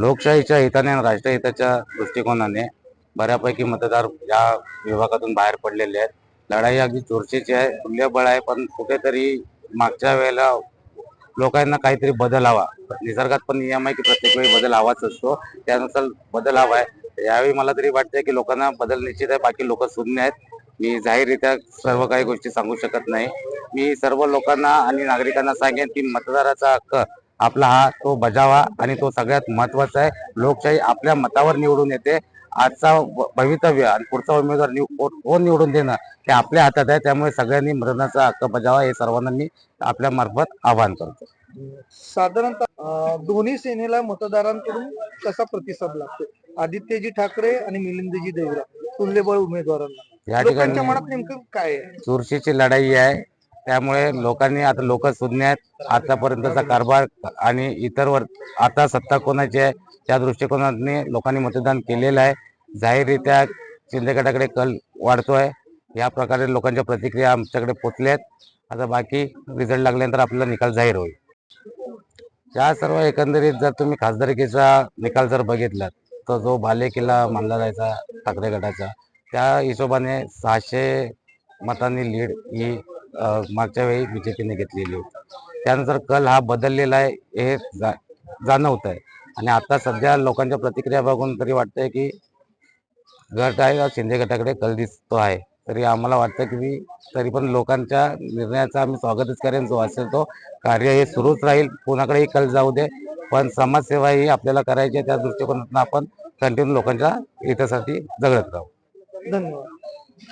लोकशाहीच्या हिताने आणि राष्ट्रहिताच्या दृष्टिकोनाने बऱ्यापैकी मतदार या विभागातून बाहेर पडलेले आहेत. लढाई अगदी चोरशीची आहे तुल्यबळ आहे पण कुठेतरी मागच्या वेळेला लोकांना काहीतरी बदल हवा. निसर्गात पण नियम आहे की प्रत्येक वेळी बदल हवाच असतो. त्यानुसार बदल हवा आहे. यावेळी मला तरी वाटतंय की लोकांना बदल निश्चित आहे बाकी लोक शून्य आहेत. मी जाहीररित्या सर्व काही गोष्टी सांगू शकत नाही. मी सर्व लोकांना आणि नागरिकांना सांगेन की मतदाराचा हक्क आपला हा तो बजावा आणि तो सगळ्यात महत्त्वाचा आहे. लोकशाही आपल्या मतावर निवडून येते. आजचा भवितव्य आणि पुढचा उमेदवार कोण निवडून देणं हे आपल्या हातात आहे. त्यामुळे सगळ्यांनी मतदानाचा हक्क बजावा हे सर्वांना मी आपल्या मार्फत आवाहन करतो. साधारणतः दोन्ही सेनेला मतदारांकडून कसा प्रतिसाद लागतो? आदित्यजी ठाकरे आणि मिलिंदजी देवरा तुल्यबळ उमेदवारांना. या ठिकाणी मनात नेमकं काय चुरशीची लढाई आहे. त्यामुळे लोकांनी आता लोक सुज्ञात आतापर्यंतचा कारभार आणि इतर वर आता सत्ता कोणाची आहे त्या दृष्टिकोनाने लोकांनी मतदान केलेलं आहे. जाहीररित्या शिंदे गटाकडे कल वाढतोय. या प्रकारे लोकांच्या प्रतिक्रिया आमच्याकडे पोचल्या आहेत. आता बाकी रिझल्ट लागल्यानंतर आपला निकाल जाहीर होईल. त्या सर्व एकंदरीत जर तुम्ही खासदारकीचा निकाल जर बघितला तर जो भाले किल्ला मानला जायचा ठाकरे गटाचा त्या हिशोबाने सहाशे मतांनी लीड ही मागच्या वेळी बीजेपीने घेतलेली होती. त्यानंतर कल हा बदललेला आहे हे जा जाणवत आहे आणि आता सध्या लोकांच्या प्रतिक्रिया बघून तरी वाटतंय की गट आहे शिंदे गटाकडे कल दिसतो आहे. तरी आम्हाला वाटतं की तरी पण लोकांच्या निर्णयाचा आम्ही स्वागतच करेन जो असेल तो कार्य हे सुरूच राहील. कोणाकडेही कल जाऊ दे पण समाजसेवा ही आपल्याला करायची आहे त्या दृष्टिकोनातून आपण कंटिन्यू लोकांच्या हितासाठी जगत राहू. धन्यवाद.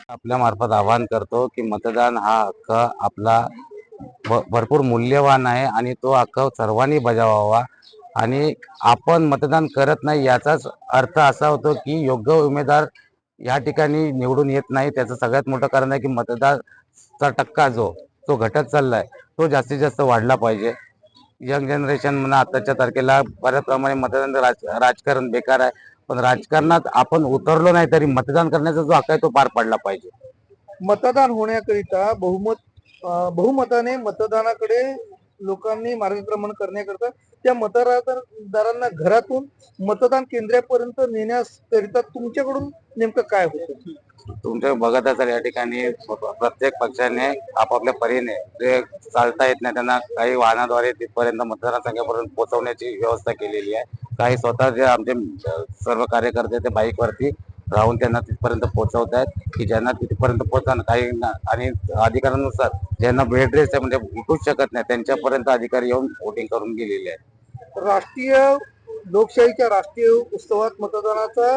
आपल्या मार्फत आवाहन करतो की मतदान हा हक्क आपला भरपूर मूल्यवान आहे आणि तो हक्क सर्वांनी बजावावा. आणि आपण मतदान करत नाही याचाच अर्थ असा होतो की योग्य उमेदवार या ठिकाणी निवडून येत नाही. त्याचं सगळ्यात मोठं कारण आहे की मतदारचा टक्का जो तो घटत चाललाय तो जास्तीत जास्त वाढला पाहिजे. यंग जनरेशन म्हणा आताच्या तारखेला बऱ्याच प्रमाणे मतदान राज राजकारण बेकार आहे. पण राजकारणात आपण उतरलो नाही तरी मतदान करण्याचा जो हक्क आहे तो पार पडला पाहिजे. मतदान होण्याकरिता बहुमत बहुमताने मतदानाकडे लोकांनी मार्गक्रमण करण्याकरिता त्या मतदारांना घरातून मतदान केंद्रापर्यंत नेण्याकरिता तुमच्याकडून नेमकं काय होतं? तुमच्या बघत असाल या ठिकाणी प्रत्येक पक्षाने आपापल्या परीने जे चालता येत नाही त्यांना काही वाहनाद्वारे तिथपर्यंत मतदारसंघापर्यंत पोहोचवण्याची व्यवस्था केलेली आहे. काही स्वतः जे आमचे सर्व कार्यकर्ते ते बाईकवरती राहून त्यांना तिथपर्यंत पोहोचवत आहेत की ज्यांना तिथपर्यंत पोहोचणं काही आणि अधिकारानुसार ज्यांना बेड रेस्ट आहे म्हणजे उठूच शकत नाही त्यांच्यापर्यंत अधिकारी येऊन वोटिंग करून गेलेले आहेत. राष्ट्रीय लोकशाहीच्या राष्ट्रीय उत्सवात मतदानाचा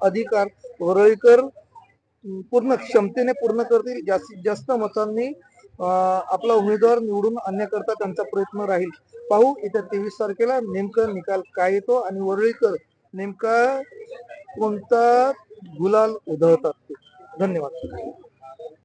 अधिकार वरळीकर पूर्ण क्षमतेने पूर्ण करतील जास्तीत जास्त मतांनी आपला उमेदवार निवडून आणण्याकरता त्यांचा प्रयत्न राहील. पाहू येत्या तेवीस तारखेला नेमकं निकाल काय येतो आणि वरळीकर नेमका कोणता गुलाल उधळतात ते. धन्यवाद.